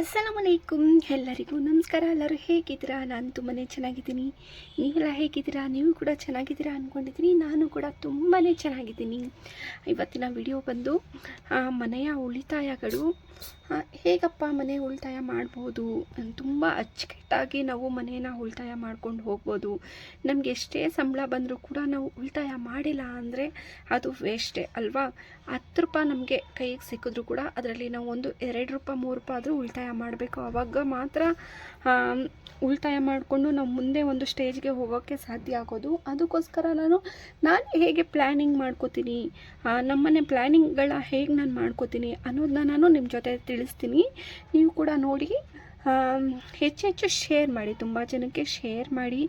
ಅಸ್ಸಲಾಮಲೈಕುಮ್ ಎಲ್ಲರಿಗೂ ನಮಸ್ಕಾರ. ಎಲ್ಲರೂ ಹೇಗಿದ್ದೀರಾ? ನಾನು ತುಂಬಾ ಚೆನ್ನಾಗಿದ್ದೀನಿ. ನೀವೆಲ್ಲ ಹೇಗಿದ್ದೀರಾ? ನೀವು ಕೂಡ ಚೆನ್ನಾಗಿದ್ದೀರಾ ಅಂದ್ಕೊಂಡಿದ್ದೀನಿ ನಾನು ಕೂಡ ತುಂಬಾ ಚೆನ್ನಾಗಿದ್ದೀನಿ. ಇವತ್ತಿನ ವಿಡಿಯೋ ಬಂದು ಮನೆಯ ಉಳಿತಾಯಗಳು ಹೇಗಪ್ಪ ಮನೆ ಉಳಿತಾಯ ಮಾಡ್ಬೋದು? ತುಂಬ ಅಚ್ಚುಕಟ್ಟಾಗಿ ನಾವು ಮನೆಯನ್ನು ಉಳಿತಾಯ ಮಾಡ್ಕೊಂಡು ಹೋಗ್ಬೋದು. ನಮಗೆ ಎಷ್ಟೇ ಸಂಬಳ ಬಂದರೂ ಕೂಡ ನಾವು ಉಳಿತಾಯ ಮಾಡಿಲ್ಲ ಅಂದರೆ ಅದು ವೇಸ್ಟೇ ಅಲ್ವಾ? ಹತ್ತು ರೂಪಾಯಿ ನಮಗೆ ಕೈಗೆ ಸಿಕ್ಕಿದ್ರು ಕೂಡ ಅದರಲ್ಲಿ ನಾವು ಒಂದು ಎರಡು ರೂಪಾಯಿ, ಮೂರು ರೂಪಾಯಿ ಆದರೂ ಉಳಿತಾಯ ಮಾಡಬೇಕು. ಆವಾಗ ಮಾತ್ರ ಉಳಿತಾಯ ಮಾಡಿಕೊಂಡು ನಾವು ಮುಂದೆ ಒಂದು ಸ್ಟೇಜ್ಗೆ ಹೋಗೋಕ್ಕೆ ಸಾಧ್ಯ ಆಗೋದು. ಅದಕ್ಕೋಸ್ಕರ ನಾನು ನಾನು ಹೇಗೆ ಪ್ಲ್ಯಾನಿಂಗ್ ಮಾಡ್ಕೋತೀನಿ? ನಮ್ಮನೆ ಪ್ಲ್ಯಾನಿಂಗ್ಗಳ ಹೇಗೆ ನಾನು ಮಾಡ್ಕೋತೀನಿ ಅನ್ನೋದನ್ನ ನಾನು ನಿಮ್ಮ ಜೊತೆ ತಿಳಿಸ್ತೀನಿ. ನೀವು ಕೂಡ ನೋಡಿ ಹೆಚ್ಚು ಹೆಚ್ಚು ಶೇರ್ ಮಾಡಿ, ತುಂಬ ಜನಕ್ಕೆ ಶೇರ್ ಮಾಡಿ.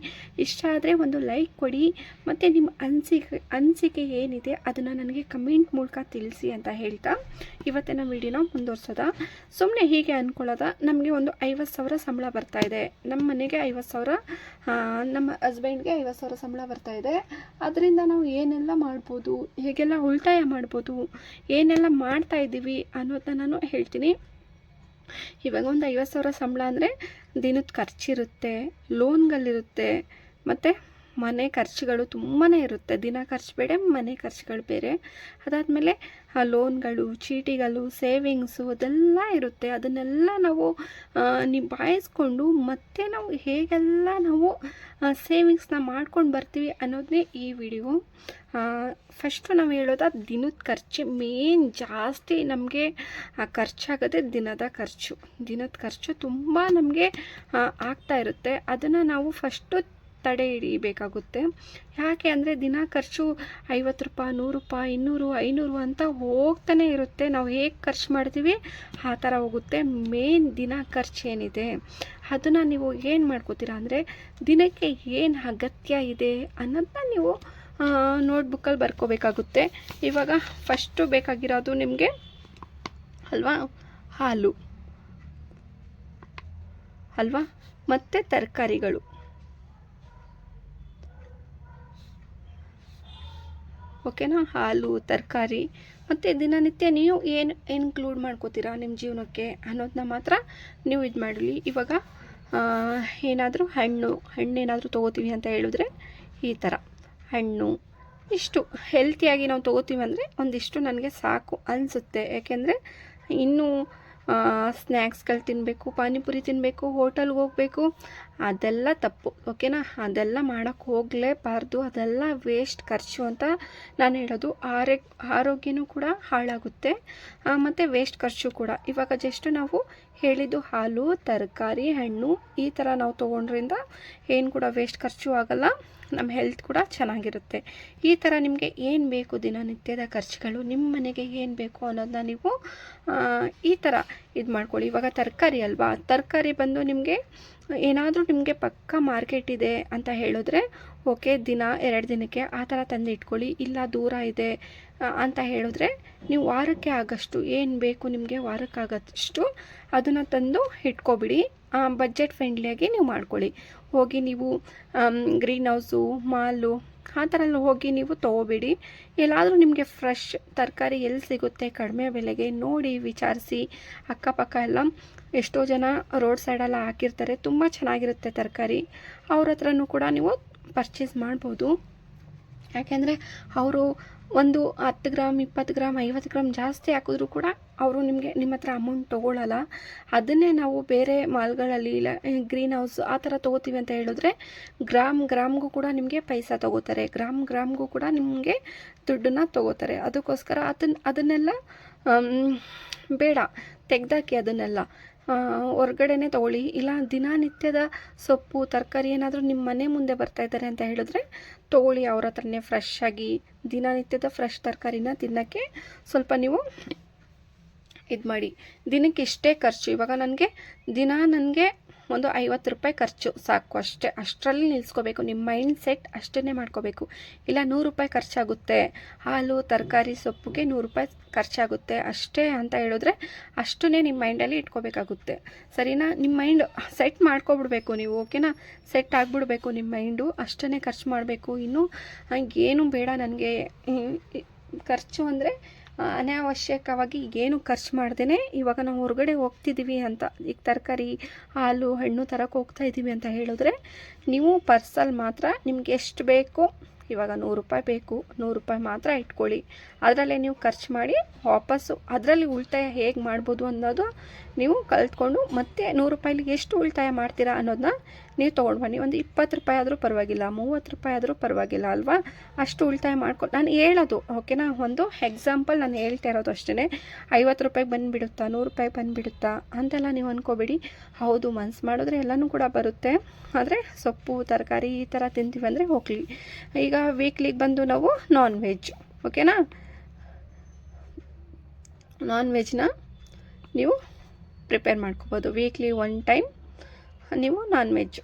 ಇಷ್ಟ ಆದರೆ ಒಂದು ಲೈಕ್ ಕೊಡಿ. ಮತ್ತು ನಿಮ್ಮ ಅನಿಸಿಕೆ ಅನಿಸಿಕೆ ಏನಿದೆ ಅದನ್ನು ನನಗೆ ಕಮೆಂಟ್ ಮೂಲಕ ತಿಳಿಸಿ ಅಂತ ಹೇಳ್ತಾ ಇವತ್ತಿನ ವಿಡಿಯೋನ ಮುಂದುವರ್ಸೋದ. ಸುಮ್ಮನೆ ಹೀಗೆ ಅಂದ್ಕೊಳ್ಳೋದ ನಮಗೆ ಒಂದು ಐವತ್ತು ಸಾವಿರ ಸಂಬಳ ಬರ್ತಾ ಇದೆ. ನಮ್ಮ ಮನೆಗೆ ಐವತ್ತು ಸಾವಿರ ನಮ್ಮ ಹಸ್ಬೆಂಡ್ಗೆ ಐವತ್ತು ಸಾವಿರ ಸಂಬಳ ಬರ್ತಾ ಇದೆ. ಅದರಿಂದ ನಾವು ಏನೆಲ್ಲ ಮಾಡ್ಬೋದು, ಹೇಗೆಲ್ಲ ಉಳಿತಾಯ ಮಾಡ್ಬೋದು, ಏನೆಲ್ಲ ಮಾಡ್ತಾ ಇದ್ದೀವಿ ಅನ್ನೋದನ್ನ ನಾನು ಹೇಳ್ತೀನಿ. ಇವಾಗ ಒಂದು ಐವತ್ತು ಸಾವಿರ ಸಂಬಳ ಅಂದರೆ ದಿನದ ಖರ್ಚಿರುತ್ತೆ ಲೋನ್ಗಳಿರುತ್ತೆ ಮತ್ತು ಮನೆ ಖರ್ಚುಗಳು ತುಂಬಾ ಇರುತ್ತೆ. ದಿನ ಖರ್ಚು ಬೇರೆ, ಮನೆ ಖರ್ಚುಗಳು ಬೇರೆ. ಅದಾದಮೇಲೆ ಲೋನ್ಗಳು ಚೀಟಿಗಳು ಸೇವಿಂಗ್ಸು ಅದೆಲ್ಲ ಇರುತ್ತೆ. ಅದನ್ನೆಲ್ಲ ನಾವು ನಿಭಾಯಿಸ್ಕೊಂಡು ಮತ್ತೆ ನಾವು ಹೇಗೆಲ್ಲ ನಾವು ಸೇವಿಂಗ್ಸ್ನ ಮಾಡ್ಕೊಂಡು ಬರ್ತೀವಿ ಅನ್ನೋದನ್ನೇ ಈ ವಿಡಿಯೋ ಫಸ್ಟು ನಾವು ಹೇಳೋದು ದಿನದ ಖರ್ಚು. ಮೇನ್ ಜಾಸ್ತಿ ನಮಗೆ ಖರ್ಚಾಗೋದೇ ದಿನದ ಖರ್ಚು. ದಿನದ ಖರ್ಚು ತುಂಬ ನಮಗೆ ಆಗ್ತಾ ಇರುತ್ತೆ. ಅದನ್ನು ನಾವು ಫಸ್ಟು ತಡೆ ಹಿಡಿಬೇಕಾಗುತ್ತೆ. ಯಾಕೆ ಅಂದರೆ ದಿನ ಖರ್ಚು ಐವತ್ತು ರೂಪಾಯಿ, ನೂರು ರೂಪಾಯಿ, ಇನ್ನೂರು, ಐನೂರು ಅಂತ ಹೋಗ್ತಾನೆ ಇರುತ್ತೆ. ನಾವು ಹೇಗೆ ಖರ್ಚು ಮಾಡ್ತೀವಿ? ಆ ಥರ ಹೋಗುತ್ತೆ. ಮೇನ್ ದಿನ ಖರ್ಚು ಏನಿದೆ? ಅದನ್ನು ನೀವು ಏನು ಮಾಡ್ಕೋತೀರಾ ಅಂದರೆ ದಿನಕ್ಕೆ ಏನು ಅಗತ್ಯ ಇದೆ ಅನ್ನೋದನ್ನ ನೀವು ನೋಟ್ಬುಕ್ಕಲ್ಲಿ ಬರ್ಕೋಬೇಕಾಗುತ್ತೆ. ಇವಾಗ ಫಸ್ಟು ಬೇಕಾಗಿರೋದು ನಿಮಗೆ ಅಲ್ವಾ? ಹಾಲು. ಅಲ್ವಾ? ಮತ್ತು ತರಕಾರಿಗಳು. ಓಕೆನಾ? ಹಾಲು, ತರಕಾರಿ, ಮತ್ತು ದಿನನಿತ್ಯ ನೀವು ಏನು ಇನ್ಕ್ಲೂಡ್ ಮಾಡ್ಕೋತೀರಾ ನಿಮ್ಮ ಜೀವನಕ್ಕೆ ಅನ್ನೋದನ್ನ ಮಾತ್ರ ನೀವು ಇದು ಮಾಡಲಿ. ಇವಾಗ ಏನಾದರೂ ಹಣ್ಣು ಹಣ್ಣು ಏನಾದರೂ ತೊಗೋತೀವಿ ಅಂತ ಹೇಳಿದ್ರೆ ಈ ಥರ ಹಣ್ಣು, ಇಷ್ಟು ಹೆಲ್ತಿಯಾಗಿ ನಾವು ತೊಗೋತೀವಿ ಅಂದರೆ ಒಂದಿಷ್ಟು ನನಗೆ ಸಾಕು ಅನಿಸುತ್ತೆ. ಯಾಕೆಂದರೆ ಇನ್ನೂ ಸ್ನ್ಯಾಕ್ಸ್ಗಳು ತಿನ್ನಬೇಕು ಪಾನಿಪುರಿ ತಿನ್ನಬೇಕು ಹೋಟೆಲ್ಗೆ ಹೋಗಬೇಕು ಅದೆಲ್ಲ ತಪ್ಪು, ಓಕೆನಾ? ಅದೆಲ್ಲ ಮಾಡೋಕ್ಕೆ ಹೋಗಲೇಬಾರ್ದು. ಅದೆಲ್ಲ ವೇಸ್ಟ್ ಖರ್ಚು ಅಂತ ನಾನು ಹೇಳೋದು. ಆರೋಗ್ಯ ಆರೋಗ್ಯನೂ ಕೂಡ ಹಾಳಾಗುತ್ತೆ. ಮತ್ತು ವೇಸ್ಟ್ ಖರ್ಚು ಕೂಡ. ಇವಾಗ ಜಸ್ಟ್ ನಾವು ಹೇಳಿದ್ದು ಹಾಲು, ತರಕಾರಿ, ಹಣ್ಣು ಈ ಥರ ನಾವು ತೊಗೊಂಡ್ರಿಂದ ಏನು ಕೂಡ ವೇಸ್ಟ್ ಖರ್ಚು ಆಗಲ್ಲ. ನಮ್ಮ ಹೆಲ್ತ್ ಕೂಡ ಚೆನ್ನಾಗಿರುತ್ತೆ. ಈ ಥರ ನಿಮಗೆ ಏನು ಬೇಕು ದಿನನಿತ್ಯದ ಖರ್ಚುಗಳು? ನಿಮ್ಮ ಮನೆಗೆ ಏನು ಬೇಕು ಅನ್ನೋದನ್ನ ನೀವು ಈ ಥರ ಇದು ಮಾಡ್ಕೊಳ್ಳಿ. ಇವಾಗ ತರಕಾರಿ ಅಲ್ವಾ? ತರಕಾರಿ ಬಂದು ನಿಮಗೆ ಏನಾದರೂ ನಿಮಗೆ ಪಕ್ಕ ಮಾರ್ಕೆಟ್ ಇದೆ ಅಂತ ಹೇಳಿದ್ರೆ, ಓಕೆ, ದಿನ ಎರಡು ದಿನಕ್ಕೆ ಆ ಥರ ತಂದು ಇಟ್ಕೊಳ್ಳಿ, ಇಲ್ಲ ದೂರ ಇದೆ ಅಂತ ಹೇಳಿದ್ರೆ ನೀವು ವಾರಕ್ಕೆ ಆಗಷ್ಟು, ಏನು ಬೇಕು ನಿಮಗೆ ವಾರಕ್ಕೆ ಆಗೋಷ್ಟು ಅದನ್ನು ತಂದು ಇಟ್ಕೊಬಿಡಿ. ಬಜೆಟ್ ಫ್ರೆಂಡ್ಲಿಯಾಗಿ ನೀವು ಮಾಡ್ಕೊಳ್ಳಿ. ಹೋಗಿ ನೀವು ಗ್ರೀನ್ ಹೌಸು ಮಾಲು ಆ ಹೋಗಿ ನೀವು ತೊಗೋಬೇಡಿ. ಎಲ್ಲಾದರೂ ನಿಮಗೆ ಫ್ರೆಶ್ ತರಕಾರಿ ಎಲ್ಲಿ ಸಿಗುತ್ತೆ, ಕಡಿಮೆ ಬೆಲೆಗೆ ನೋಡಿ ವಿಚಾರಿಸಿ. ಅಕ್ಕಪಕ್ಕ ಎಲ್ಲ ಎಷ್ಟೋ ಜನ ರೋಡ್ ಸೈಡೆಲ್ಲ ಹಾಕಿರ್ತಾರೆ, ತುಂಬ ಚೆನ್ನಾಗಿರುತ್ತೆ ತರಕಾರಿ. ಅವ್ರ ಹತ್ರನೂ ಕೂಡ ನೀವು ಪರ್ಚೇಸ್ ಮಾಡ್ಬೋದು. ಯಾಕೆಂದರೆ ಅವರು ಒಂದು ಹತ್ತು ಗ್ರಾಮ್, ಇಪ್ಪತ್ತು ಗ್ರಾಮ್, ಐವತ್ತು ಗ್ರಾಮ್ ಜಾಸ್ತಿ ಹಾಕಿದ್ರು ಕೂಡ ಅವರು ನಿಮಗೆ ನಿಮ್ಮ ಹತ್ರ ಅಮೌಂಟ್ ತೊಗೊಳಲ್ಲ. ಅದನ್ನೇ ನಾವು ಬೇರೆ ಮಾಲ್ಗಳಲ್ಲಿ ಇಲ್ಲ ಗ್ರೀನ್ ಹೌಸ್ ಆ ಥರ ತೊಗೋತೀವಿ ಅಂತ ಹೇಳಿದ್ರೆ ಗ್ರಾಮ್, ಗ್ರಾಮ್ಗೂ ಕೂಡ ನಿಮಗೆ ಪೈಸಾ ತೊಗೋತಾರೆ. ಗ್ರಾಮ್, ಗ್ರಾಮ್ಗೂ ಕೂಡ ನಿಮಗೆ ದುಡ್ಡನ್ನ ತೊಗೋತಾರೆ. ಅದಕ್ಕೋಸ್ಕರ ಅದನ್ನ ಅದನ್ನೆಲ್ಲ ಬೇಡ, ತೆಗ್ದಾಕಿ ಅದನ್ನೆಲ್ಲ. ಹೊರ್ಗಡೆನೇ ತಗೊಳ್ಳಿ. ಇಲ್ಲ, ದಿನನಿತ್ಯದ ಸೊಪ್ಪು, ತರಕಾರಿ ಏನಾದರೂ ನಿಮ್ಮ ಮನೆ ಮುಂದೆ ಬರ್ತಾ ಇದ್ದಾರೆ ಅಂತ ಹೇಳಿದ್ರೆ ತಗೊಳ್ಳಿ ಅವ್ರ ಹತ್ರನೇ ಫ್ರೆಶ್ ಆಗಿ, ದಿನನಿತ್ಯದ ಫ್ರೆಶ್ ತರಕಾರಿನ ತಿನ್ನೋಕ್ಕೆ ಸ್ವಲ್ಪ ನೀವು ಇದು ಮಾಡಿ ದಿನಕ್ಕೆ ಇಷ್ಟೇ ಖರ್ಚು, ಇವಾಗ ನನಗೆ ದಿನ ನನಗೆ ಒಂದು ಐವತ್ತು ರೂಪಾಯಿ ಖರ್ಚು. ಸಾಕು, ಅಷ್ಟೇ. ಅಷ್ಟರಲ್ಲಿ ನಿಲ್ಲಿಸ್ಕೋಬೇಕು ನಿಮ್ಮ ಮೈಂಡ್ ಸೆಟ್ ಅಷ್ಟನ್ನೇ ಮಾಡ್ಕೋಬೇಕು. ಇಲ್ಲ, ನೂರು ರೂಪಾಯಿ ಖರ್ಚಾಗುತ್ತೆ. ಹಾಲು, ತರಕಾರಿ, ಸೊಪ್ಪಿಗೆ ನೂರು ರೂಪಾಯಿ ಖರ್ಚಾಗುತ್ತೆ. ಅಷ್ಟೇ ಅಂತ ಹೇಳಿದ್ರೆ ಅಷ್ಟನ್ನೇ ನಿಮ್ಮ ಮೈಂಡಲ್ಲಿ ಇಟ್ಕೋಬೇಕಾಗುತ್ತೆ. ಸರಿನಾ? ನಿಮ್ಮ ಮೈಂಡ್ ಸೆಟ್ ಮಾಡ್ಕೊಬಿಡ್ಬೇಕು ನೀವು, ಓಕೆನಾ? ಸೆಟ್ ಆಗಿಬಿಡ್ಬೇಕು ನಿಮ್ಮ ಮೈಂಡು. ಅಷ್ಟನ್ನೇ ಖರ್ಚು ಮಾಡಬೇಕು. ಇನ್ನು ಏನು ಬೇಡ ನನಗೆ. ಖರ್ಚು ಅಂದರೆ ಅನಾವಶ್ಯಕವಾಗಿ ಏನು ಖರ್ಚು ಮಾಡ್ದೇ ಇವಾಗ ನಾವು ಹೊರಗಡೆ ಹೋಗ್ತಿದ್ದೀವಿ ಅಂತ. ಈಗ ತರಕಾರಿ, ಹಾಲು, ಹಣ್ಣು ತರಕ್ಕೆ ಹೋಗ್ತಾ ಇದ್ದೀವಿ ಅಂತ ಹೇಳಿದ್ರೆ ನೀವು ಪರ್ಸಲ್ಲಿ ಮಾತ್ರ ನಿಮ್ಗೆ ಎಷ್ಟು ಬೇಕು ಇವಾಗ ನೂರು ರೂಪಾಯಿ ಬೇಕು. ನೂರು ರೂಪಾಯಿ ಮಾತ್ರ ಇಟ್ಕೊಳ್ಳಿ. ಅದರಲ್ಲೇ ನೀವು ಖರ್ಚು ಮಾಡಿ ವಾಪಸ್ಸು. ಅದರಲ್ಲಿ ಉಳಿತಾಯ ಹೇಗೆ ಮಾಡ್ಬೋದು ಅನ್ನೋದು ನೀವು ಕಲ್ತ್ಕೊಂಡು ಮತ್ತೆ ನೂರು ರೂಪಾಯಿಲಿ ಎಷ್ಟು ಉಳಿತಾಯ ಮಾಡ್ತೀರಾ ಅನ್ನೋದನ್ನ ನೀವು ತೊಗೊಂಡು ಬನ್ನಿ. ಒಂದು ಇಪ್ಪತ್ತು ರೂಪಾಯಿ ಆದರೂ ಪರವಾಗಿಲ್ಲ, ಮೂವತ್ತು ರೂಪಾಯಿ ಆದರೂ ಪರವಾಗಿಲ್ಲ ಅಲ್ವಾ? ಅಷ್ಟು ಉಳಿತಾಯ ಮಾಡ್ಕೊಂಡು ನಾನು ಹೇಳೋದು, ಓಕೆನಾ? ಒಂದು ಎಕ್ಸಾಂಪಲ್ ನಾನು ಹೇಳ್ತಾ ಇರೋದು ಅಷ್ಟೇ ಐವತ್ತು ರೂಪಾಯಿಗೆ ಬಂದುಬಿಡುತ್ತಾ, ನೂರು ರೂಪಾಯಿ ಬಂದುಬಿಡುತ್ತಾ ಅಂತೆಲ್ಲ ನೀವು ಅಂದ್ಕೋಬೇಡಿ ಹೌದು, ಮನ್ಸು ಮಾಡಿದ್ರೆ ಎಲ್ಲನೂ ಕೂಡ ಬರುತ್ತೆ. ಆದರೆ ಸೊಪ್ಪು, ತರಕಾರಿ ಈ ಥರ ತಿಂತೀವಿ ಅಂದರೆ ಹೋಗಲಿ. ಈಗ ವೀಕ್ಲಿಗೆ ಬಂದು ನಾವು ನಾನ್ ವೆಜ್ ಓಕೆನಾ? ನಾನ್ ವೆಜ್ನ ನೀವು ಪ್ರಿಪೇರ್ ಮಾಡ್ಕೋಬೋದು. ವೀಕ್ಲಿ ಒನ್ ಟೈಮ್ ನೀವು ನಾನ್ ವೆಜ್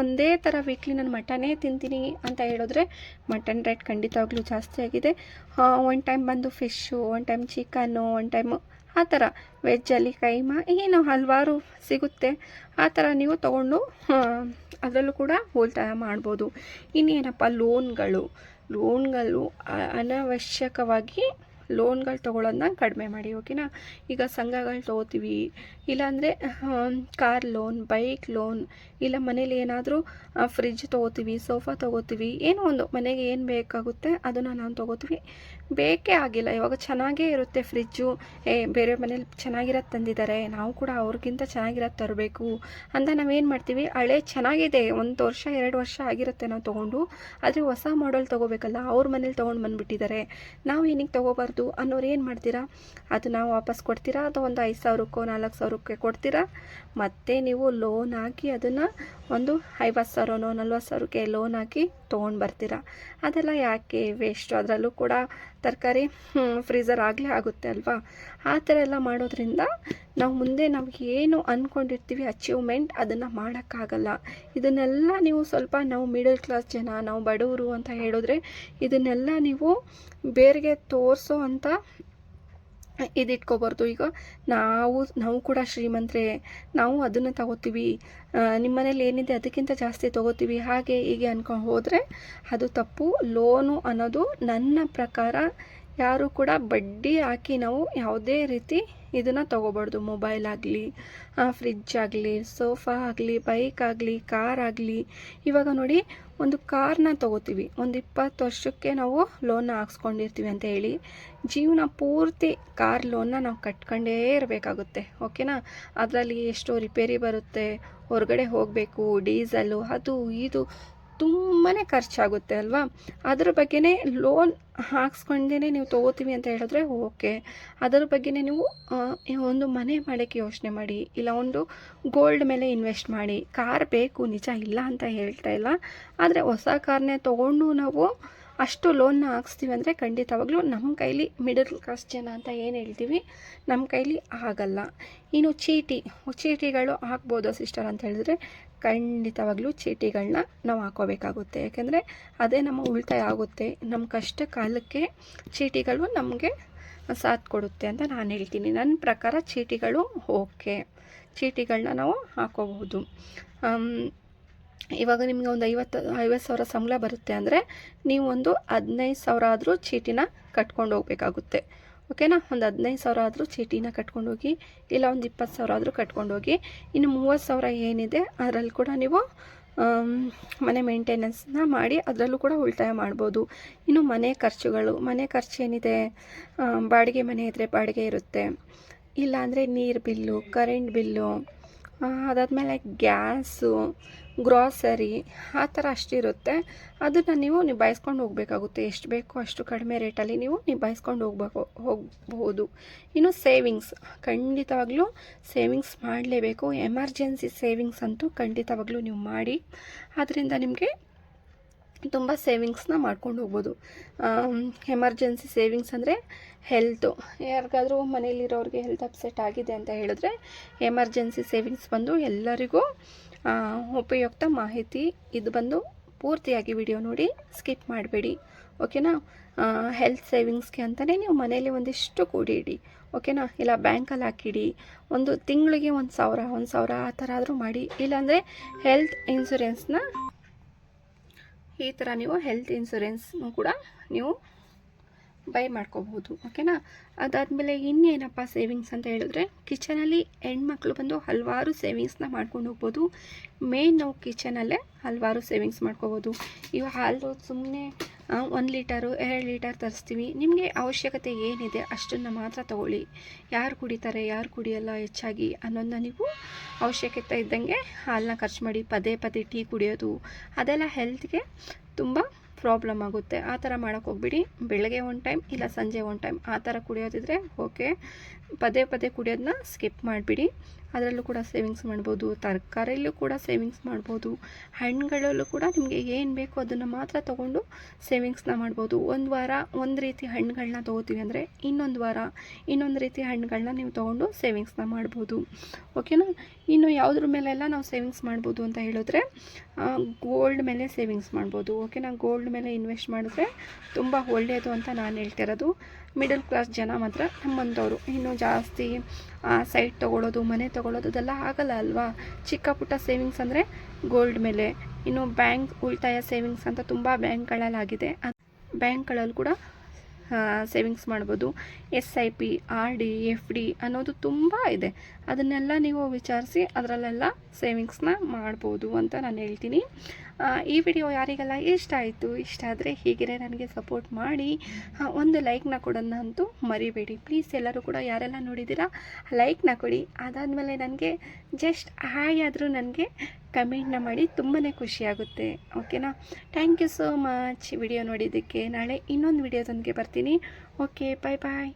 ಒಂದೇ ಥರ ವೀಕ್ಲಿ ನಾನು ಮಟನೇ ತಿಂತೀನಿ ಅಂತ ಹೇಳಿದ್ರೆ ಮಟನ್ ರೇಟ್ ಖಂಡಿತವಾಗ್ಲೂ ಜಾಸ್ತಿ ಆಗಿದೆ. ಒನ್ ಟೈಮ್ ಬಂದು fish one time chicken one time ಆ ಥರ ವೆಜ್ಜಲ್ಲಿ ಕೈಮಾ, ಏನು ಹಲವಾರು ಸಿಗುತ್ತೆ ಆ ಥರ ನೀವು ತೊಗೊಂಡು ಅದರಲ್ಲೂ ಕೂಡ ಹೋಲ್ತಾಯ ಮಾಡ್ಬೋದು. ಇನ್ನೇನಪ್ಪ ಲೋನ್ಗಳು ಲೋನ್ಗಳು ಅನವಶ್ಯಕವಾಗಿ ಅನಾವಶ್ಯಕವಾಗಿ ಲೋನ್ಗಳು ತೊಗೊಳೋದನ್ನ ಕಡಿಮೆ ಮಾಡಿ ಓಕೆನಾ ಈಗ ಸಂಘಗಳು ತೊಗೋತೀವಿ, ಇಲ್ಲಾಂದರೆ ಕಾರ್ ಲೋನ್ ಬೈಕ್ ಲೋನ್ ಇಲ್ಲ ಮನೇಲಿ ಏನಾದರೂ ಫ್ರಿಜ್ ತೊಗೋತೀವಿ ಸೋಫಾ ತೊಗೋತೀವಿ, ಏನೋ ಒಂದು ಮನೆಗೆ ಏನು ಬೇಕಾಗುತ್ತೆ ಅದನ್ನು ನಾವು ತೊಗೋತೀವಿ. ಬೇಕೇ ಆಗಿಲ್ಲ. ಇವಾಗ ಚೆನ್ನಾಗೇ ಇರುತ್ತೆ ಫ್ರಿಜ್ಜು. ಏ, ಬೇರೆ ಮನೇಲಿ ಚೆನ್ನಾಗಿರೋದು ತಂದಿದ್ದಾರೆ. ನಾವು ಕೂಡ ಅವ್ರಿಗಿಂತ ಚೆನ್ನಾಗಿರೋದು ತರಬೇಕು ಅಂತ ನಾವೇನು ಮಾಡ್ತೀವಿ? ಹಳೆ ಚೆನ್ನಾಗಿದೆ. ಒಂದು ವರ್ಷ, ಎರಡು ವರ್ಷ ಆಗಿರುತ್ತೆ ನಾವು ತೊಗೊಂಡು. ಆದರೆ ಹೊಸ ಮಾಡೆಲ್ ತೊಗೋಬೇಕಲ್ಲ, ಅವ್ರ ಮನೇಲಿ ತೊಗೊಂಡು ಬಂದುಬಿಟ್ಟಿದ್ದಾರೆ. ನಾವು ಏನಿಗೆ ತೊಗೋಬಾರ್ದು ಅನ್ನೋರು ಏನು ಮಾಡ್ತೀರಾ? ಅದು ನಾವು ವಾಪಸ್ ಕೊಡ್ತೀರಾ? ಅಥವಾ ಒಂದು ಐದು ಸಾವಿರಕ್ಕೋ, ನಾಲ್ಕು ಸಾವಿರಕ್ಕೆ ಕೊಡ್ತೀರಾ? ಮತ್ತೆ ನೀವು ಲೋನ್ ಹಾಕಿ ಅದನ್ನು ಒಂದು ಐವತ್ತು ಸಾವಿರನೋ ನಲ್ವತ್ತು ಸಾವಿರಕ್ಕೆ ಲೋನ್ ಹಾಕಿ ತೊಗೊಂಡು ಬರ್ತೀರಾ? ಅದೆಲ್ಲ ಯಾಕೆ ವೇಸ್ಟು ಅದರಲ್ಲೂ ಕೂಡ ತರಕಾರಿ ಫ್ರೀಝರ್ ಆಗಲೇ ಆಗುತ್ತೆ ಅಲ್ವಾ? ಆ ಥರ ಎಲ್ಲ ಮಾಡೋದ್ರಿಂದ ನಾವು ಮುಂದೆ ನಾವು ಏನು ಅಂದ್ಕೊಂಡಿರ್ತೀವಿ ಅಚೀವ್ಮೆಂಟ್ ಅದನ್ನು ಮಾಡೋಕ್ಕಾಗಲ್ಲ. ಇದನ್ನೆಲ್ಲ ನೀವು ಸ್ವಲ್ಪ ನಾವು ಮಿಡಲ್ ಕ್ಲಾಸ್ ಜನ, ನಾವು ಬಡವರು ಅಂತ ಹೇಳಿದ್ರೆ ಇದನ್ನೆಲ್ಲ ನೀವು ಬೇರೆಗೆ ತೋರಿಸೋ ಅಂತ ಇಟ್ಕೋಬಾರ್ದು ಈಗ ನಾವು ನಾವು ಕೂಡ ಶ್ರೀಮಂತರೇ, ನಾವು ಅದನ್ನು ತಗೋತೀವಿ. ನಿಮ್ಮ ಮನೇಲಿ ಏನಿದೆ ಅದಕ್ಕಿಂತ ಜಾಸ್ತಿ ತಗೋತೀವಿ. ಹಾಗೆ ಹೀಗೆ ಅನ್ಕೊಂಡು ಹೋದರೆ ಅದು ತಪ್ಪು. ಲೋನು ಅನ್ನೋದು ನನ್ನ ಪ್ರಕಾರ ಯಾರು ಕೂಡ ಬಡ್ಡಿ ಹಾಕಿ ನಾವು ಯಾವುದೇ ರೀತಿ ಇದನ್ನು ತೊಗೋಬಾರ್ದು. ಮೊಬೈಲ್ ಆಗಲಿ ಫ್ರಿಜ್ ಆಗಲಿ, ಸೋಫಾ ಆಗಲಿ, ಬೈಕ್ ಆಗಲಿ, ಕಾರ್ ಆಗಲಿ. ಇವಾಗ ನೋಡಿ ಒಂದು ಕಾರ್ನ ತಗೋತೀವಿ. ಒಂದು ಇಪ್ಪತ್ತು ವರ್ಷಕ್ಕೆ ನಾವು ಲೋನ್ನ ಹಾಕ್ಸ್ಕೊಂಡಿರ್ತೀವಿ ಅಂತ ಹೇಳಿ. ಜೀವನ ಪೂರ್ತಿ ಕಾರ್ ಲೋನ್ನ ನಾವು ಕಟ್ಕೊಂಡೇ ಇರಬೇಕಾಗುತ್ತೆ. ಓಕೆನಾ? ಅದರಲ್ಲಿ ಎಷ್ಟೋ ರಿಪೇರಿ ಬರುತ್ತೆ. ಹೊರಗಡೆ ಹೋಗಬೇಕು, ಡೀಸಲು, ಅದು, ಇದು. ತುಂಬಾ ಖರ್ಚಾಗುತ್ತೆ ಅಲ್ವಾ? ಅದ್ರ ಬಗ್ಗೆನೇ ಲೋನ್ ಹಾಕ್ಸ್ಕೊಂಡೇ ನೀವು ತೊಗೋತೀವಿ ಅಂತ ಹೇಳಿದ್ರೆ ಓಕೆ ಅದರ ಬಗ್ಗೆನೇ ನೀವು ಒಂದು ಮನೆ ಮಾಡೋಕ್ಕೆ ಯೋಚನೆ ಮಾಡಿ, ಇಲ್ಲ ಒಂದು ಗೋಲ್ಡ್ ಮೇಲೆ ಇನ್ವೆಸ್ಟ್ ಮಾಡಿ. ಕಾರ್ ಬೇಕು, ನಿಜ ಇಲ್ಲ ಅಂತ ಹೇಳ್ತಾ ಇಲ್ಲ. ಆದರೆ ಹೊಸ ಕಾರ್ನೇ ತೊಗೊಂಡು ನಾವು ಅಷ್ಟು ಲೋನ್ನ ಹಾಕ್ಸ್ತೀವಿ ಅಂದರೆ ಖಂಡಿತವಾಗ್ಲೂ ನಮ್ಮ ಕೈಲಿ ಮಿಡಲ್ ಕ್ಲಾಸ್ ಜನ ಅಂತ ಏನು ಹೇಳ್ತೀವಿ? ನಮ್ಮ ಕೈಲಿ ಆಗಲ್ಲ. ಇನ್ನು ಚೀಟಿ, ಚೀಟಿಗಳು ಹಾಕ್ಬೋದು ಸಿಸ್ಟರ್ ಅಂತ ಹೇಳಿದ್ರೆ ಖಂಡಿತವಾಗ್ಲೂ ಚೀಟಿಗಳನ್ನ ನಾವು ಹಾಕೋಬೇಕಾಗುತ್ತೆ. ಯಾಕೆಂದರೆ ಅದೇ ನಮ್ಮ ಉಳಿತಾಯ ಆಗುತ್ತೆ. ನಮ್ಮ ಕಷ್ಟ ಕಾಲಕ್ಕೆ ಚೀಟಿಗಳು ನಮಗೆ ಸಾಥ್ ಕೊಡುತ್ತೆ ಅಂತ ನಾನು ಹೇಳ್ತೀನಿ. ನನ್ನ ಪ್ರಕಾರ ಚೀಟಿಗಳು ಓಕೆ. ಚೀಟಿಗಳನ್ನ ನಾವು ಹಾಕೋಬಹುದು. ಇವಾಗ ನಿಮಗೆ ಒಂದು ಐವತ್ತು ಐವತ್ತು ಸಾವಿರ ಸಂಬಳ ಬರುತ್ತೆ ಅಂದರೆ ನೀವು ಒಂದು ಹದಿನೈದು ಸಾವಿರ ಆದರೂ ಚೀಟಿನ ಕಟ್ಕೊಂಡು ಹೋಗ್ಬೇಕಾಗುತ್ತೆ. ಓಕೆನಾ? ಒಂದು ಹದಿನೈದು ಸಾವಿರ ಆದರೂ ಚೀಟಿನ ಕಟ್ಕೊಂಡೋಗಿ, ಇಲ್ಲ ಒಂದು ಇಪ್ಪತ್ತು ಸಾವಿರ ಆದರೂ ಕಟ್ಕೊಂಡೋಗಿ, ಇನ್ನು ಮೂವತ್ತು ಸಾವಿರ ಏನಿದೆ, ಅದರಲ್ಲಿ ಕೂಡ ನೀವು ಮನೆ ಮೇಂಟೆನೆನ್ಸ್ನ ಮಾಡಿ ಅದರಲ್ಲೂ ಕೂಡ ಉಳಿತಾಯ ಮಾಡ್ಬೋದು. ಇನ್ನು ಮನೆ ಖರ್ಚುಗಳು, ಮನೆ ಖರ್ಚು ಏನಿದೆ ಬಾಡಿಗೆ ಮನೆ ಇದ್ದರೆ ಬಾಡಿಗೆ ಇರುತ್ತೆ. ಇಲ್ಲಾಂದರೆ ನೀರು ಬಿಲ್ಲು ಕರೆಂಟ್ ಬಿಲ್ಲು ಅದಾದಮೇಲೆ ಗ್ಯಾಸು, ಗ್ರಾಸರಿ, ಆ ಥರ ಅಷ್ಟಿರುತ್ತೆ. ಅದನ್ನು ನೀವು ನಿಭಾಯಿಸ್ಕೊಂಡು ಹೋಗಬೇಕಾಗುತ್ತೆ. ಎಷ್ಟು ಬೇಕೋ ಅಷ್ಟು ಕಡಿಮೆ ರೇಟಲ್ಲಿ ನೀವು ನಿಭಾಯಿಸ್ಕೊಂಡು ಹೋಗ್ಬೇಕು, ಹೋಗಬಹುದು. ಇನ್ನು ಸೇವಿಂಗ್ಸ್, ಖಂಡಿತವಾಗ್ಲೂ ಸೇವಿಂಗ್ಸ್ ಮಾಡಲೇಬೇಕು. ಎಮರ್ಜೆನ್ಸಿ ಸೇವಿಂಗ್ಸ್ ಅಂತೂ ಖಂಡಿತವಾಗ್ಲೂ ನೀವು ಮಾಡಿ. ಅದರಿಂದ ನಿಮಗೆ ತುಂಬ ಸೇವಿಂಗ್ಸ್ನ ಮಾಡ್ಕೊಂಡು ಹೋಗ್ಬೋದು. ಎಮರ್ಜೆನ್ಸಿ ಸೇವಿಂಗ್ಸ್ ಅಂದರೆ ಹೆಲ್ತು. ಯಾರಿಗಾದ್ರೂ ಮನೇಲಿರೋರಿಗೆ ಹೆಲ್ತ್ ಅಪ್ಸೆಟ್ ಆಗಿದೆ ಅಂತ ಹೇಳಿದ್ರೆ ಎಮರ್ಜೆನ್ಸಿ ಸೇವಿಂಗ್ಸ್ ಬಂದು ಎಲ್ಲರಿಗೂ ಉಪಯುಕ್ತ ಮಾಹಿತಿ ಇದು ಬಂದು ಪೂರ್ತಿಯಾಗಿ ವಿಡಿಯೋ ನೋಡಿ ಸ್ಕಿಪ್ ಮಾಡಬೇಡಿ. ಓಕೆನಾ? ಹೆಲ್ತ್ ಸೇವಿಂಗ್ಸ್ಗೆ ಅಂತಲೇ ನೀವು ಮನೇಲಿ ಒಂದಿಷ್ಟು ಕೂಡಿ ಇಡಿ ಓಕೆನಾ? ಇಲ್ಲ, ಬ್ಯಾಂಕಲ್ಲಿ ಹಾಕಿಡಿ. ಒಂದು ತಿಂಗಳಿಗೆ ಒಂದು ಸಾವಿರ ಒಂದು ಸಾವಿರ ಆ ಥರ ಆದರೂ ಮಾಡಿ. ಇಲ್ಲಾಂದರೆ ಹೆಲ್ತ್ ಇನ್ಸೂರೆನ್ಸ್ನ ಈ ಥರ ನೀವು ಹೆಲ್ತ್ ಇನ್ಸೂರೆನ್ಸ್ನು ಕೂಡ ನೀವು ಬೈ ಮಾಡ್ಕೋಬಹುದು ಓಕೆನಾ ಅದಾದಮೇಲೆ ಇನ್ನೇನಪ್ಪ ಸೇವಿಂಗ್ಸ್ ಅಂತ ಹೇಳಿದ್ರೆ ಕಿಚನಲ್ಲಿ ಹೆಣ್ಮಕ್ಳು ಬಂದು ಹಲವಾರು ಸೇವಿಂಗ್ಸ್ನ ಮಾಡ್ಕೊಂಡು ಹೋಗ್ಬೋದು. ಮೇನ್ ನಾವು ಕಿಚನಲ್ಲೇ ಹಲವಾರು ಸೇವಿಂಗ್ಸ್ ಮಾಡ್ಕೋಬೋದು ಇವಾಗ ಹಾಲು ಸುಮ್ಮನೆ ಒಂದು ಲೀಟರು ಎರಡು ಲೀಟರ್ ತರಿಸ್ತೀವಿ. ನಿಮಗೆ ಅವಶ್ಯಕತೆ ಏನಿದೆ ಅಷ್ಟನ್ನು ಮಾತ್ರ ತಗೊಳ್ಳಿ. ಯಾರು ಕುಡಿತಾರೆ, ಯಾರು ಕುಡಿಯಲ್ಲ ಹೆಚ್ಚಾಗಿ ಅನ್ನೋದನ್ನ ನೀವು ಅವಶ್ಯಕತೆ ಇದ್ದಂಗೆ ಹಾಲನ್ನ ಖರ್ಚು ಮಾಡಿ ಪದೇ ಪದೇ ಟೀ ಕುಡಿಯೋದು, ಅದೆಲ್ಲ ಹೆಲ್ತ್ಗೆ ತುಂಬ ಪ್ರಾಬ್ಲಮ್ ಆಗುತ್ತೆ, ಆ ಥರ ಮಾಡೋಕ್ಕೆ ಹೋಗ್ಬಿಡಿ. ಬೆಳಗ್ಗೆ ಒನ್ ಟೈಮ್ ಇಲ್ಲ ಸಂಜೆ ಒನ್ ಟೈಮ್ ಆ ಥರ ಕುಡಿಯೋದಿದ್ರೆ ಓಕೆ ಪದೇ ಪದೇ ಕುಡಿಯೋದನ್ನ ಸ್ಕಿಪ್ ಮಾಡಿಬಿಡಿ. ಅದರಲ್ಲೂ ಕೂಡ ಸೇವಿಂಗ್ಸ್ ಮಾಡ್ಬೋದು, ತರಕಾರಿಯಲ್ಲೂ ಕೂಡ ಸೇವಿಂಗ್ಸ್ ಮಾಡ್ಬೋದು, ಹಣ್ಣುಗಳಲ್ಲೂ ಕೂಡ ನಿಮಗೆ ಏನು ಬೇಕೋ ಅದನ್ನು ಮಾತ್ರ ತೊಗೊಂಡು ಸೇವಿಂಗ್ಸ್ನ ಮಾಡ್ಬೋದು. ಒಂದು ವಾರ ಒಂದು ರೀತಿ ಹಣ್ಣುಗಳನ್ನ ತೊಗೋತೀವಿ ಅಂದರೆ ಇನ್ನೊಂದು ವಾರ ಇನ್ನೊಂದು ರೀತಿ ಹಣ್ಣುಗಳನ್ನ ನೀವು ತೊಗೊಂಡು ಸೇವಿಂಗ್ಸ್ನ ಮಾಡ್ಬೋದು. ಓಕೆನಾ ಇನ್ನು ಯಾವುದ್ರ ಮೇಲೆಲ್ಲ ನಾವು ಸೇವಿಂಗ್ಸ್ ಮಾಡ್ಬೋದು ಅಂತ ಹೇಳಿದ್ರೆ ಗೋಲ್ಡ್ ಮೇಲೆ ಸೇವಿಂಗ್ಸ್ ಮಾಡ್ಬೋದು. ಓಕೆನಾ ಗೋಲ್ಡ್ ಮೇಲೆ ಇನ್ವೆಸ್ಟ್ ಮಾಡಿದ್ರೆ ತುಂಬ ಒಳ್ಳೆಯದು ಅಂತ ನಾನು ಹೇಳ್ತಿರೋದು. ಮಿಡಲ್ ಕ್ಲಾಸ್ ಜನ ಮಾತ್ರ ನಮ್ಮಂಥವ್ರು. ಇನ್ನೂ ಜಾಸ್ತಿ ಸೈಟ್ ತೊಗೊಳೋದು, ಮನೆ ತೊಗೊಳೋದು ಅದೆಲ್ಲ ಆಗಲ್ಲ ಅಲ್ವಾ? ಚಿಕ್ಕ ಪುಟ್ಟ ಸೇವಿಂಗ್ಸ್ ಅಂದರೆ ಗೋಲ್ಡ್ ಮೇಲೆ. ಇನ್ನು ಬ್ಯಾಂಕ್ ಉಳಿತಾಯ ಸೇವಿಂಗ್ಸ್ ಅಂತ ತುಂಬ ಬ್ಯಾಂಕ್ಗಳಲ್ಲಾಗಿದೆ ಬ್ಯಾಂಕ್ಗಳಲ್ಲಿ ಕೂಡ ಸೇವಿಂಗ್ಸ್ ಮಾಡ್ಬೋದು. S I P R D F D ಅನ್ನೋದು ತುಂಬ ಇದೆ. ಅದನ್ನೆಲ್ಲ ನೀವು ವಿಚಾರಿಸಿ ಅದರಲ್ಲೆಲ್ಲ ಸೇವಿಂಗ್ಸ್ನ ಮಾಡ್ಬೋದು ಅಂತ ನಾನು ಹೇಳ್ತೀನಿ. ಈ ವಿಡಿಯೋ ಯಾರಿಗೆಲ್ಲ ಇಷ್ಟ ಆಯಿತು, ಇಷ್ಟ ಆದರೆ ಹೀಗಿರೇ ನನಗೆ ಸಪೋರ್ಟ್ ಮಾಡಿ. ಒಂದು ಲೈಕ್ನ ಕೊಡೋಣ ಅಂತೂ ಮರಿಬೇಡಿ. ಪ್ಲೀಸ್ ಎಲ್ಲರೂ ಕೂಡ ಯಾರೆಲ್ಲ ನೋಡಿದ್ದೀರಾ ಲೈಕ್ನ ಕೊಡಿ. ಅದಾದಮೇಲೆ ನನಗೆ ಜಸ್ಟ್ ಹಾಯ್ ಆದರೂ ನನಗೆ ಕಮೆಂಟ್ನ ಮಾಡಿ ತುಂಬಾ ಖುಷಿಯಾಗುತ್ತೆ. ಓಕೆನಾ? Thank you so much. Video ನೋಡಿದ್ದಕ್ಕೆ ನಾಳೆ ಇನ್ನೊಂದು ವಿಡಿಯೋದೊಂದಿಗೆ ಬರ್ತೀನಿ. ಓಕೆ ಬಾಯ್ ಬಾಯ್